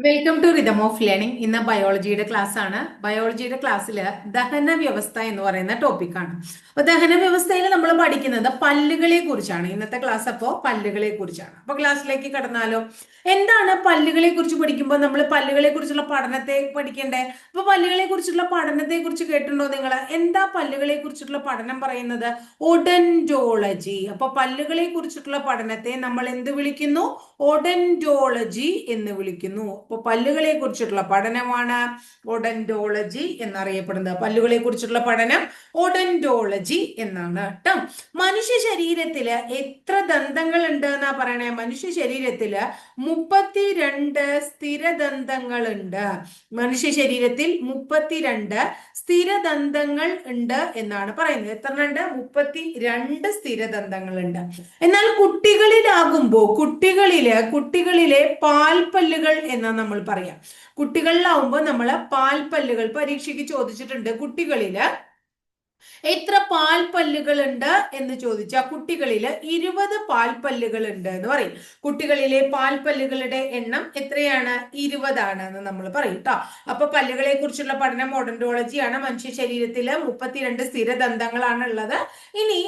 Welcome to rhythm of learning ഇന്ന് ബയോളജിയുടെ class ആണ്. ബയോളജിയുടെ ക്ലാസ്സിൽ ദഹന വ്യവസ്ഥ എന്ന് പറയുന്ന ടോപ്പിക്കാണ് അപ്പൊ ദഹന വ്യവസ്ഥയിൽ നമ്മൾ പഠിക്കുന്നത് പല്ലുകളെ കുറിച്ചാണ്. ഇന്നത്തെ ക്ലാസ് അപ്പോൾ പല്ലുകളെ കുറിച്ചാണ്. അപ്പൊ ക്ലാസ്സിലേക്ക് കടന്നാലോ? എന്താണ് പല്ലുകളെ കുറിച്ച് പഠിക്കുമ്പോൾ നമ്മൾ പല്ലുകളെ കുറിച്ചുള്ള പഠനത്തെ പഠിക്കണ്ടേ? അപ്പൊ പല്ലുകളെ കുറിച്ചുള്ള പഠനത്തെ കുറിച്ച് കേട്ടിട്ടുണ്ടോ നിങ്ങൾ എന്താ പല്ലുകളെ കുറിച്ചിട്ടുള്ള പഠനം പറയുന്നത്? ഒഡൻഡോളജി അപ്പൊ പല്ലുകളെ കുറിച്ചിട്ടുള്ള പഠനത്തെ നമ്മൾ എന്ത് വിളിക്കുന്നു? ഒഡൻഡോളജി എന്ന് വിളിക്കുന്നു. അപ്പൊ പല്ലുകളെ കുറിച്ചിട്ടുള്ള പഠനമാണ് ഒഡന്റോളജി എന്നറിയപ്പെടുന്നത്. പല്ലുകളെ കുറിച്ചിട്ടുള്ള പഠനം ഒഡന്റോളജി എന്നാണ് കേട്ടോ മനുഷ്യ ശരീരത്തിൽ എത്ര ദന്തങ്ങൾ ഉണ്ട് എന്നാ പറയണേ? മനുഷ്യ ശരീരത്തിൽ മുപ്പത്തിരണ്ട് സ്ഥിരദന്തങ്ങൾ ഉണ്ട് മനുഷ്യ ശരീരത്തിൽ മുപ്പത്തിരണ്ട് സ്ഥിരദന്തങ്ങൾ ഉണ്ട് എന്നാണ് പറയുന്നത്. എത്ര ഉണ്ട്? മുപ്പത്തി രണ്ട് സ്ഥിരദന്തങ്ങൾ ഉണ്ട് എന്നാൽ കുട്ടികളിലാകുമ്പോ കുട്ടികളിൽ കുട്ടികളിലെ പാൽപ്പല്ലുകൾ എന്ന് നമ്മൾ പറയാം. കുട്ടികളിലാവുമ്പോൾ നമ്മൾ പാൽപ്പല്ലുകൾ പരീക്ഷയ്ക്ക് ചോദിച്ചിട്ടുണ്ട്. കുട്ടികളിൽ എത്ര പാൽപ്പല്ലുകൾ ഉണ്ട് എന്ന് ചോദിച്ചാൽ കുട്ടികളിൽ ഇരുപത് പാൽപ്പല്ലുകൾ ഉണ്ട് എന്ന് പറയും. കുട്ടികളിലെ പാൽപ്പല്ലുകളുടെ എണ്ണം എത്രയാണ്? ഇരുപതാണ് എന്ന് നമ്മൾ പറയും കേട്ടോ അപ്പൊ പല്ലുകളെ കുറിച്ചുള്ള പഠനം ഓഡന്റോളജിയാണ്. മനുഷ്യ ശരീരത്തിൽ മുപ്പത്തിരണ്ട് സ്ഥിരദന്തങ്ങളാണ് ഉള്ളത് ഇനി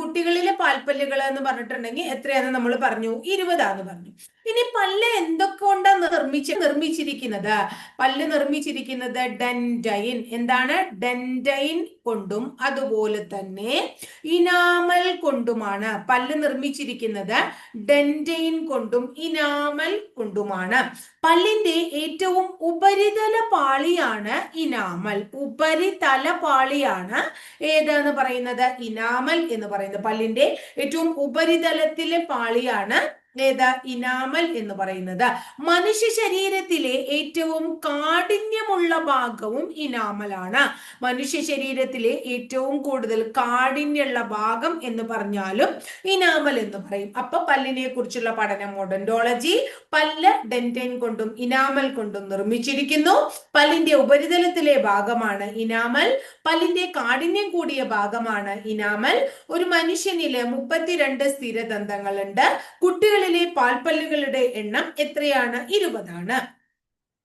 കുട്ടികളിലെ പാൽപ്പല്ലുകൾ എന്ന് പറഞ്ഞിട്ടുണ്ടെങ്കിൽ എത്രയാണെന്ന് നമ്മൾ പറഞ്ഞു? ഇരുപതാന്ന് പറഞ്ഞു. ഇനി പല്ല് എന്തൊക്കെ കൊണ്ടാണ് നിർമ്മിച്ച് നിർമ്മിച്ചിരിക്കുന്നത്? പല്ല് നിർമ്മിച്ചിരിക്കുന്നത് ഡെൻഡൈൻ എന്താണ്? ഡെൻഡൈൻ കൊണ്ടും അതുപോലെ തന്നെ ഇനാമൽ കൊണ്ടുമാണ്. പല്ല് നിർമ്മിച്ചിരിക്കുന്നത് ഡെൻഡൈൻ കൊണ്ടും ഇനാമൽ കൊണ്ടുമാണ്. പല്ലിന്റെ ഏറ്റവും ഉപരിതല പാളിയാണ് ഇനാമൽ. ഉപരിതല പാളിയാണ് ഏതാണ് പറയുന്നത്? ഇനാമൽ എന്ന് പറയുന്നത്. പല്ലിന്റെ ഏറ്റവും ഉപരിതലത്തിലെ പാളിയാണ് ഏതാ? ഇനാമൽ എന്ന് പറയുന്നത്. മനുഷ്യ ശരീരത്തിലെ ഏറ്റവും കാഠിന്യമുള്ള ഭാഗവും ഇനാമലാണ്. മനുഷ്യ ശരീരത്തിലെ ഏറ്റവും കൂടുതൽ കാഠിന്യമുള്ള ഭാഗം എന്ന് പറഞ്ഞാലും ഇനാമൽ എന്ന് പറയും. അപ്പൊ പല്ലിനെ കുറിച്ചുള്ള പഠനം മോഡന്റോളജി പല്ല് ഡെന്റൈൻ കൊണ്ടും ഇനാമൽ കൊണ്ടും നിർമ്മിച്ചിരിക്കുന്നു. പല്ലിന്റെ ഉപരിതലത്തിലെ ഭാഗമാണ് ഇനാമൽ. പല്ലിന്റെ കാഠിന്യം കൂടിയ ഭാഗമാണ് ഇനാമൽ. ഒരു മനുഷ്യനിലെ മുപ്പത്തിരണ്ട് സ്ഥിരദന്തങ്ങളുണ്ട് കുട്ടികളിൽ കുട്ടികളിലെ പാൽപ്പല്ലുകളുടെ എണ്ണം എത്രയാണ്? ഇരുപതാണ്.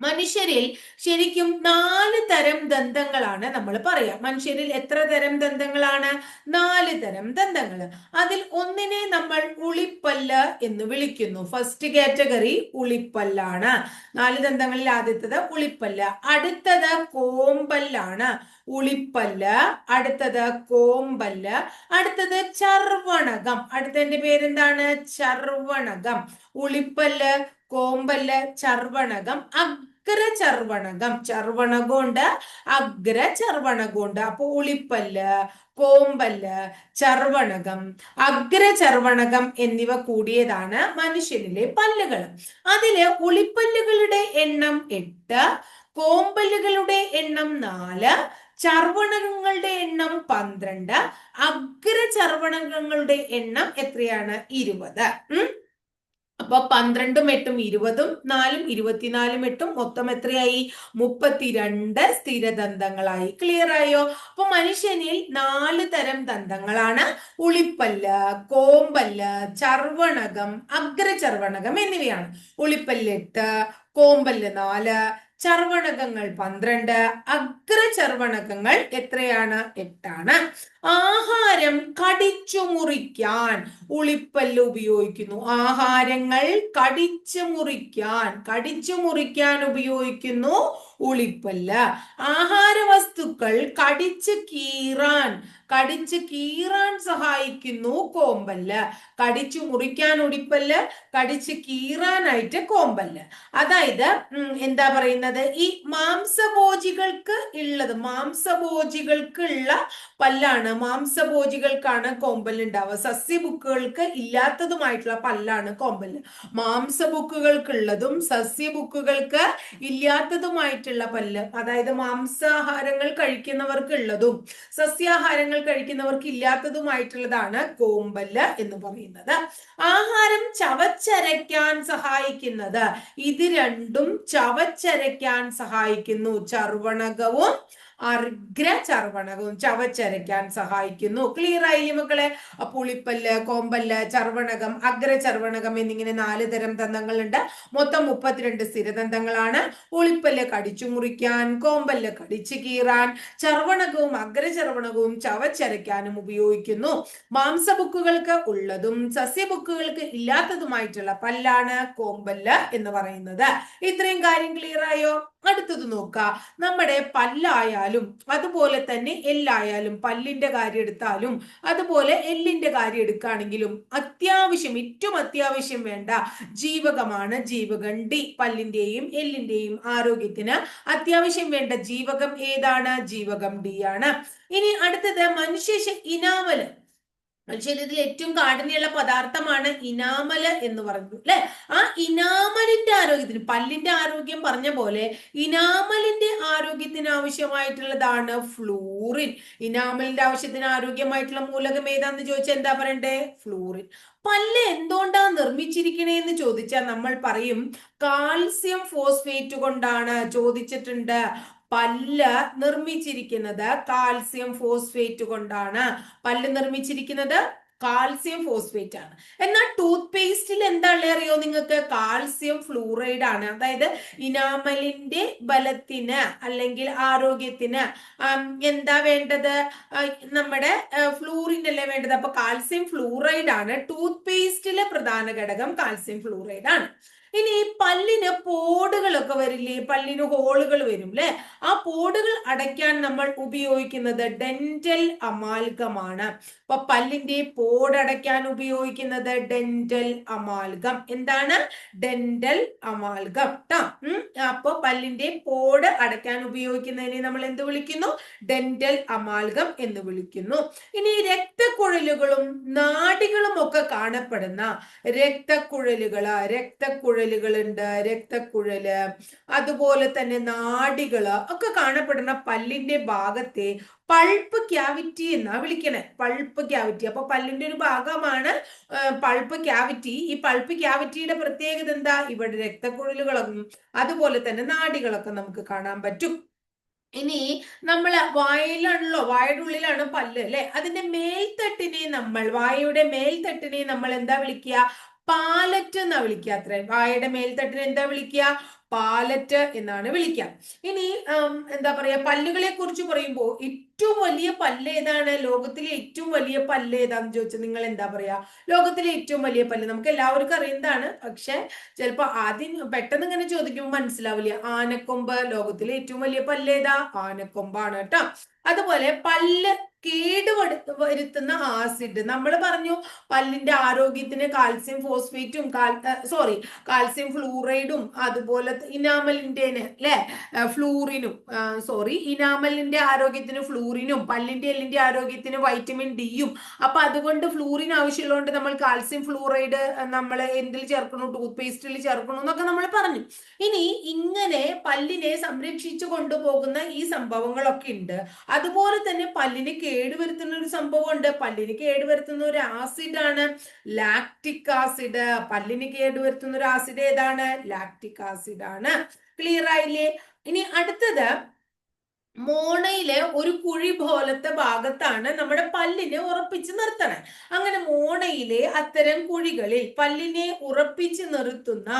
മനുഷ്യരിൽ ശരിക്കും നാല് തരം ദന്തങ്ങളാണ് നമ്മൾ പറയാം. മനുഷ്യരിൽ എത്ര തരം ദന്തങ്ങളാണ്? നാല് തരം ദന്തങ്ങൾ. അതിൽ ഒന്നിനെ നമ്മൾ ഉളിപ്പല്ല് എന്ന് വിളിക്കുന്നു. ഫസ്റ്റ് കാറ്റഗറി ഉളിപ്പല്ലാണ്. നാല് ദന്തങ്ങളിൽ ആദ്യത്തത് ഉളിപ്പല്ല്. അടുത്തത് കോമ്പല്ലാണ്. ഉളിപ്പല്ല് അടുത്തത് കോമ്പല്ല് അടുത്തത് ചർവണകം അടുത്തതിന്റെ പേരെന്താണ്? ചർവണകം ഉളിപ്പല്ല് കോമ്പല്ല് ചർവണകം അഗ്ര ചർവണകം ചർവണകമുണ്ട് അഗ്ര ചർവണകമുണ്ട് അപ്പൊ ഉളിപ്പല്ല് കോമ്പല്ല് ചർവണകം അഗ്ര ചർവണകം എന്നിവ കൂടിയതാണ് മനുഷ്യനിലെ പല്ലുകൾ. അതിൽ ഉളിപ്പല്ലുകളുടെ എണ്ണം എട്ട് കോമ്പല്ലുകളുടെ എണ്ണം നാല് ചർവണകങ്ങളുടെ എണ്ണം പന്ത്രണ്ട് അഗ്ര ചർവണകങ്ങളുടെ എണ്ണം എത്രയാണ്? ഇരുപത്. ഉം? അപ്പൊ പന്ത്രണ്ടും എട്ടും ഇരുപതും നാലും ഇരുപത്തിനാലും എട്ടും മൊത്തം എത്രയായി? മുപ്പത്തിരണ്ട് സ്ഥിരദന്തങ്ങളായി ക്ലിയർ ആയോ? അപ്പൊ മനുഷ്യനിൽ നാല് തരം ദന്തങ്ങളാണ് ഉളിപ്പല്ല് കോമ്പല്ല് ചർവണകം അഗ്രചർവണകം എന്നിവയാണ്. ഉളിപ്പല്ല് എട്ട് കോമ്പല്ല് നാല് ചർവണകങ്ങൾ പന്ത്രണ്ട് അഗ്രചർവണകങ്ങൾ എത്രയാണ്? എട്ടാണ്. ആഹാരം കടിച്ചു മുറിക്കാൻ ഉളിപ്പല്ല് ഉപയോഗിക്കുന്നു. ആഹാരങ്ങൾ കടിച്ചു മുറിക്കാൻ കടിച്ചു മുറിക്കാൻ ഉപയോഗിക്കുന്നു ഉളിപ്പല്ല്. ആഹാര വസ്തുക്കൾ കടിച്ചു കീറാൻ കടിച്ച് കീറാൻ സഹായിക്കുന്നു കോമ്പല്ല്. കടിച്ചു മുറിക്കാൻ ഉടിപ്പല്ല് കടിച്ചു കീറാനായിട്ട് കോമ്പല്ല്. അതായത് എന്താ പറയുന്നത്? ഈ മാംസഭോജികൾക്ക് ഉള്ളത് മാംസഭോജികൾക്ക് ഉള്ള പല്ലാണ് മാംസഭോജികൾക്കാണ് കോമ്പൽ ഉണ്ടാവുക സസ്യബുക്കുകൾക്ക് ഇല്ലാത്തതുമായിട്ടുള്ള പല്ലാണ് കോമ്പല്ല്. മാംസബുക്കുകൾക്കുള്ളതും സസ്യബുക്കുകൾക്ക് ഇല്ലാത്തതുമായിട്ടുള്ള പല്ല്. അതായത് മാംസാഹാരങ്ങൾ കഴിക്കുന്നവർക്കുള്ളതും സസ്യാഹാരങ്ങൾ കഴിക്കുന്നവർക്ക് ഇല്ലാത്തതുമായിട്ടുള്ളതാണ് കോമ്പല്ല് എന്ന് പറയുന്നത്. ആഹാരം ചവച്ചരയ്ക്കാൻ സഹായിക്കുന്നത്. ഇത് രണ്ടും ചവച്ചരയ്ക്കാൻ സഹായിക്കുന്നു. ചർവണകവും അർഗ്രചർവണകവും ചവച്ചരയ്ക്കാൻ സഹായിക്കുന്നു. ക്ലിയർ ആയില്ലേ മക്കളെ? പുളിപ്പല്ല് കോമ്പല്ല് ചർവണകം അഗ്രചർവണകം എന്നിങ്ങനെ നാല് തരം ദന്തങ്ങളുണ്ട് മൊത്തം മുപ്പത്തിരണ്ട് സ്ഥിരദന്തങ്ങളാണ് പുളിപ്പല്ല് കടിച്ചു മുറിക്കാൻ കോമ്പല്ല് കടിച്ചു കീറാൻ ചർവണകവും അഗ്രചർവണകവും ചവച്ചരയ്ക്കാനും ഉപയോഗിക്കുന്നു. മാംസബുക്കുകൾക്ക് ഉള്ളതും സസ്യബുക്കുകൾക്ക് ഇല്ലാത്തതുമായിട്ടുള്ള പല്ലാണ് കോമ്പല്ല് എന്ന് പറയുന്നത്. ഇത്രയും കാര്യം ക്ലിയർ ആയോ? അടുത്തത് നോക്കാം. നമ്മുടെ പല്ലായാലും അതുപോലെ തന്നെ എല്ലായാലും പല്ലിന്റെ കാര്യം എടുത്താലും അതുപോലെ എല്ലിന്റെ കാര്യം എടുക്കുകയാണെങ്കിലും അത്യാവശ്യം ഏറ്റവും അത്യാവശ്യം വേണ്ട ജീവകമാണ് ജീവകം ഡി പല്ലിന്റെയും എല്ലിന്റെയും ആരോഗ്യത്തിന് അത്യാവശ്യം വേണ്ട ജീവകം ഏതാണ്? ജീവകം ഡി ആണ്. ഇനി അടുത്തത് മനുഷ്യ ശ- ഇനാമൽ മനുഷ്യരിൽ ഏറ്റവും കാഠിന്യമുള്ള പദാർത്ഥമാണ് ഇനാമൽ എന്ന് പറഞ്ഞു അല്ലെ? ആ ഇനാമലിന്റെ ആരോഗ്യത്തിന് പല്ലിന്റെ ആരോഗ്യം പറഞ്ഞ പോലെ ഇനാമലിന്റെ ആരോഗ്യത്തിന് ആവശ്യമായിട്ടുള്ളതാണ് ഫ്ലൂറിൻ. ഇനാമലിന്റെ ആവശ്യത്തിന് ആരോഗ്യമായിട്ടുള്ള മൂലകം ഏതാന്ന് ചോദിച്ചാൽ എന്താ പറയണ്ടേ? ഫ്ലൂറിൻ. പല്ല് എന്തുകൊണ്ടാ നിർമ്മിച്ചിരിക്കണേന്ന് ചോദിച്ചാൽ നമ്മൾ പറയും കാൽസ്യം ഫോസ്ഫേറ്റ് കൊണ്ടാണ് ചോദിച്ചിട്ടുണ്ട്. പല്ല് നിർമ്മിച്ചിരിക്കുന്നത് കാൽസ്യം ഫോസ്ഫേറ്റ് കൊണ്ടാണ്. പല്ല് നിർമ്മിച്ചിരിക്കുന്നത് കാൽസ്യം ഫോസ്ഫേറ്റ് ആണ്. എന്നാൽ ടൂത്ത് പേസ്റ്റിൽ എന്താ ഉള്ളത് അറിയോ നിങ്ങൾക്ക്? കാൽസ്യം ഫ്ലൂറൈഡ് ആണ്. അതായത് ഇനാമലിന്റെ ബലത്തിന് അല്ലെങ്കിൽ ആരോഗ്യത്തിന് എന്താ വേണ്ടത്? നമ്മുടെ ഫ്ലൂറിൻ അല്ലേ വേണ്ടത്? അപ്പൊ കാൽസ്യം ഫ്ലൂറൈഡ് ആണ്. ടൂത്ത് പേസ്റ്റിലെ പ്രധാന ഘടകം കാൽസ്യം ഫ്ലൂറൈഡ് ആണ്. ഇനി പല്ലിന് പല്ലിന് പോടുകളൊക്കെ വരില്ലേ? പല്ലിന് ഹോളുകൾ വരും അല്ലെ ആ പോടുകൾ അടയ്ക്കാൻ നമ്മൾ ഉപയോഗിക്കുന്നത് ഡെന്റൽ അമാൽഗമാണ്. അപ്പൊ പല്ലിന്റെ പോടടയ്ക്കാൻ ഉപയോഗിക്കുന്നത് ഡെന്റൽ അമാൽഗം. എന്താണ്? Dental amalgam. ട്ടാ അപ്പൊ പല്ലിന്റെ പോട് അടയ്ക്കാൻ ഉപയോഗിക്കുന്നതിനെ നമ്മൾ എന്ത് വിളിക്കുന്നു? ഡെന്റൽ അമാൽഗം എന്ന് വിളിക്കുന്നു. ഇനി രക്തക്കുഴലുകളും നാടികളും ഒക്കെ കാണപ്പെടുന്ന രക്തക്കുഴലുകൾ. രക്തക്കുഴലുകളുണ്ട്. രക്തക്കുഴൽ അതുപോലെ തന്നെ നാടികൾ ഒക്കെ കാണപ്പെടുന്ന പല്ലിന്റെ ഭാഗത്തെ പൾപ്പ് ക്യാവിറ്റി എന്നാ വിളിക്കണേ. Pulp cavity. അപ്പൊ പല്ലിന്റെ ഒരു ഭാഗമാണ് പൾപ്പ് ക്യാവിറ്റി. ഈ പൾപ്പ് ക്യാവിറ്റിയുടെ പ്രത്യേകത എന്താ? ഇവിടെ രക്തക്കുഴലുകളും അതുപോലെ തന്നെ നാടികളൊക്കെ നമുക്ക് കാണാൻ പറ്റും. ഇനി നമ്മൾ വായയിലാണല്ലോ വായയുടെ ഉള്ളിലാണ് പല്ല് അല്ലെ? അതിന്റെ മേൽത്തട്ടിനെ നമ്മൾ വായയുടെ മേൽത്തട്ടിനെ നമ്മൾ എന്താ വിളിക്കുക? പാലറ്റ് എന്നാ വിളിക്കുക അത്രേ. വായയുടെ മേൽത്തട്ടിന് എന്താ വിളിക്കുക? പാലറ്റ് എന്നാണ് വിളിക്കുക. ഇനി എന്താ പറയാ പല്ലുകളെ കുറിച്ച് പറയുമ്പോൾ ഏറ്റവും വലിയ പല്ല് ഏതാണ്? ലോകത്തിലെ ഏറ്റവും വലിയ പല്ല് ഏതാന്ന് ചോദിച്ചാൽ നിങ്ങൾ എന്താ പറയാ ലോകത്തിലെ ഏറ്റവും വലിയ പല്ല്. നമുക്ക് എല്ലാവർക്കും അറിയുന്നതാണ് പക്ഷെ ചിലപ്പോ ആദ്യം പെട്ടെന്ന് ഇങ്ങനെ ചോദിക്കുമ്പോൾ മനസ്സിലാവില്ല. ആനക്കൊമ്പ് ലോകത്തിലെ ഏറ്റവും വലിയ പല്ല് ഏതാ? ആനക്കൊമ്പാണ് കേട്ടോ. അതുപോലെ പല്ല് കേടുവരുത്ത വരുത്തുന്ന ആസിഡ് നമ്മൾ പറഞ്ഞു പല്ലിന്റെ ആരോഗ്യത്തിന് കാൽസ്യം ഫോസ്ഫേറ്റും സോറി കാൽസ്യം ഫ്ലൂറൈഡും അതുപോലെ ഇനാമലിന്റെ അല്ലെ ഫ്ലൂറിനും സോറി ഇനാമലിന്റെ ആരോഗ്യത്തിന് ഫ്ലൂറിനും പല്ലിന്റെ എല്ലിന്റെ ആരോഗ്യത്തിന് വൈറ്റമിൻ ഡിയും അപ്പൊ അതുകൊണ്ട് ഫ്ലൂറിൻ ആവശ്യമുള്ളതുകൊണ്ട് നമ്മൾ കാൽസ്യം ഫ്ലൂറൈഡ് നമ്മൾ എന്തിൽ ചേർക്കണു? ടൂത്ത് പേസ്റ്റിൽ ചേർക്കണു എന്നൊക്കെ നമ്മൾ പറഞ്ഞു. ഇനി ഇങ്ങനെ പല്ലിനെ സംരക്ഷിച്ചു കൊണ്ടുപോകുന്ന ഈ സംഭവങ്ങളൊക്കെ ഉണ്ട് അതുപോലെ തന്നെ പല്ലിന് കേടുവരുത്തുന്ന ഒരു സംഭവം ഉണ്ട് പല്ലിന് കേടുവരുത്തുന്ന ഒരു ആസിഡ് ആണ് ലാക്റ്റിക് ആസിഡ്. പല്ലിന് കേടുവരുത്തുന്ന ഒരു ആസിഡ് ഏതാണ്? ലാക്റ്റിക് ആസിഡ് ആണ് ക്ലിയർ ആയില്ലേ? ഇനി അടുത്തത് മോണയിലെ ഒരു കുഴി പോലത്തെ ഭാഗത്താണ് നമ്മുടെ പല്ലിനെ ഉറപ്പിച്ച് നിർത്തണേ. അങ്ങനെ മോണയിലെ അത്തരം കുഴികളിൽ പല്ലിനെ ഉറപ്പിച്ച് നിർത്തുന്ന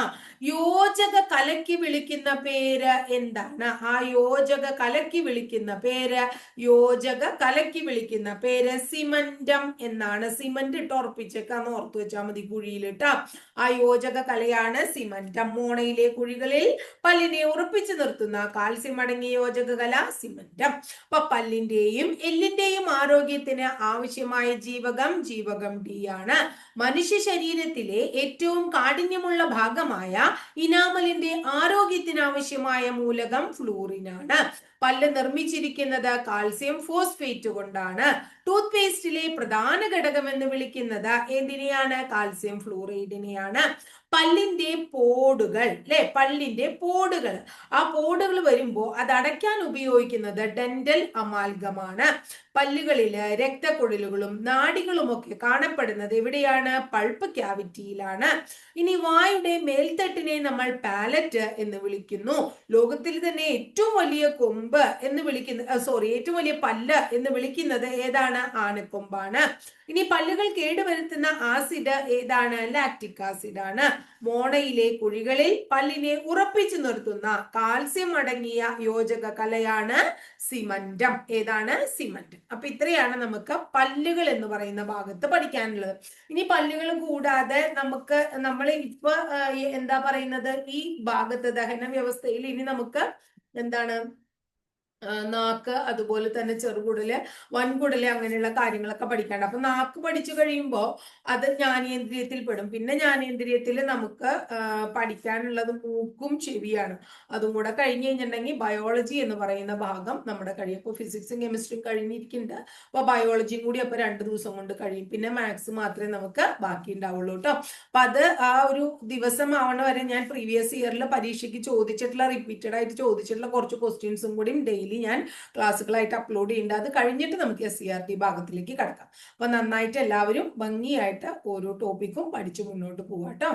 യോജക കലക്കി വിളിക്കുന്ന പേര് എന്താണ്? ആ യോജക കലക്കി വിളിക്കുന്ന പേര് യോജക കലക്കി വിളിക്കുന്ന പേര് സിമന്റം എന്നാണ്. സിമന്റ് ഇട്ട് ഉറപ്പിച്ചേക്കാന്ന് ഓർത്തു വെച്ചാൽ മതി കുഴിയിലിട്ടാ. ആ യോജക കലയാണ് സിമന്റം. മോണയിലെ കുഴികളിൽ പല്ലിനെ ഉറപ്പിച്ചു നിർത്തുന്ന കാൽസ്യം അടങ്ങിയ യോജക കല സിമന്റം അപ്പൊ പല്ലിന്റെയും എല്ലിന്റെയും ആരോഗ്യത്തിന് ആവശ്യമായ ജീവകം ജീവകം ഡി ആണ്. മനുഷ്യ ശരീരത്തിലെ ഏറ്റവും കാഠിന്യമുള്ള ഭാഗമായ ഇനാമലിന്റെ ആരോഗ്യത്തിന് ആവശ്യമായ മൂലകം ഫ്ലൂറിനാണ് പല്ല് നിർമ്മിച്ചിരിക്കുന്നത് കാൽസ്യം ഫോസ്ഫേറ്റ് കൊണ്ടാണ്. ടൂത്ത് പേസ്റ്റിലെ പ്രധാന ഘടകം എന്ന് വിളിക്കുന്നത് എന്തിനെയാണ്? കാൽസ്യം ഫ്ലൂറൈഡിനെയാണ്. പല്ലിന്റെ പോടുകൾ അല്ലെ പല്ലിന്റെ പോടുകൾ. ആ പോടുകൾ വരുമ്പോൾ അത് അടയ്ക്കാൻ ഉപയോഗിക്കുന്നത് ഡെന്റൽ അമാൽഗമാണ്. പല്ലുകളിൽ രക്തക്കുഴലുകളും നാടികളും ഒക്കെ കാണപ്പെടുന്നത് എവിടെയാണ്? പൾപ്പ് ക്യാവിറ്റിയിലാണ്. ഇനി വായുടെ മേൽത്തട്ടിനെ നമ്മൾ പാലറ്റ് എന്ന് വിളിക്കുന്നു. ലോകത്തിൽ തന്നെ ഏറ്റവും വലിയ കൊമ്പ് എന്ന് വിളിക്കുന്ന സോറി ഏറ്റവും വലിയ പല്ല് എന്ന് വിളിക്കുന്നത് ഏതാണ്? ആനക്കൊമ്പാണ് ഇനി പല്ലുകൾ കേടുവരുത്തുന്ന ആസിഡ് ഏതാണ്? ലാക്റ്റിക് ആസിഡ് ആണ് മോണയിലെ കുഴികളിൽ പല്ലിനെ ഉറപ്പിച്ചു നിർത്തുന്ന കാൽസ്യം അടങ്ങിയ യോജക കലയാണ് സിമന്റം. ഏതാണ് സിമന്റ്? അപ്പൊ ഇത്രയാണ് നമുക്ക് പല്ലുകൾ എന്ന് പറയുന്ന ഭാഗത്ത് പഠിക്കാനുള്ളത്. ഇനി പല്ലുകൾ കൂടാതെ നമുക്ക് നമ്മൾ ഇപ്പൊ എന്താ പറയുന്നത്? ഈ ഭാഗത്ത് ദഹന വ്യവസ്ഥയിൽ ഇനി നമുക്ക് എന്താണ് നാക്ക് അതുപോലെ തന്നെ ചെറുകുടൽ വൻകുടൽ അങ്ങനെയുള്ള കാര്യങ്ങളൊക്കെ പഠിക്കാണ്ട്. അപ്പൊ നാക്ക് പഠിച്ചു കഴിയുമ്പോൾ അത് ജ്ഞാനേന്ദ്രിയത്തിൽ പെടും പിന്നെ ജ്ഞാനേന്ദ്രിയത്തിൽ നമുക്ക് പഠിക്കാനുള്ളത് മൂക്കും ചെവിയാണ്. അതും കൂടെ കഴിഞ്ഞു കഴിഞ്ഞിട്ടുണ്ടെങ്കിൽ ബയോളജി എന്ന് പറയുന്ന ഭാഗം നമ്മുടെ കഴിയും. അപ്പൊ ഫിസിക്സും കെമിസ്ട്രിയും കഴിഞ്ഞിരിക്കുന്നുണ്ട് അപ്പൊ ബയോളജിയും കൂടി അപ്പൊ രണ്ട് ദിവസം കൊണ്ട് കഴിയും. പിന്നെ മാത്സ് മാത്രമേ നമുക്ക് ബാക്കി ഉണ്ടാവുള്ളൂ കേട്ടോ അപ്പൊ അത് ആ ഒരു ദിവസം ആവണ വരെ ഞാൻ പ്രീവിയസ് ഇയറിൽ പരീക്ഷയ്ക്ക് ചോദിച്ചിട്ടുള്ള റിപ്പീറ്റഡ് ആയിട്ട് ചോദിച്ചിട്ടുള്ള കുറച്ച് ക്വസ്റ്റ്യൻസും കൂടി ഡെയിലി ഞാൻ ക്ലാസ്സുകളായിട്ട് അപ്ലോഡ് ചെയ്യുന്നുണ്ട് അത് കഴിഞ്ഞിട്ട് നമുക്ക് എസ് സി ആർ ടി ഭാഗത്തിലേക്ക് കടക്കാം. അപ്പൊ നന്നായിട്ട് എല്ലാവരും ഭംഗിയായിട്ട് ഓരോ ടോപ്പിക്കും പഠിച്ചു മുന്നോട്ട് പോവാട്ടോ.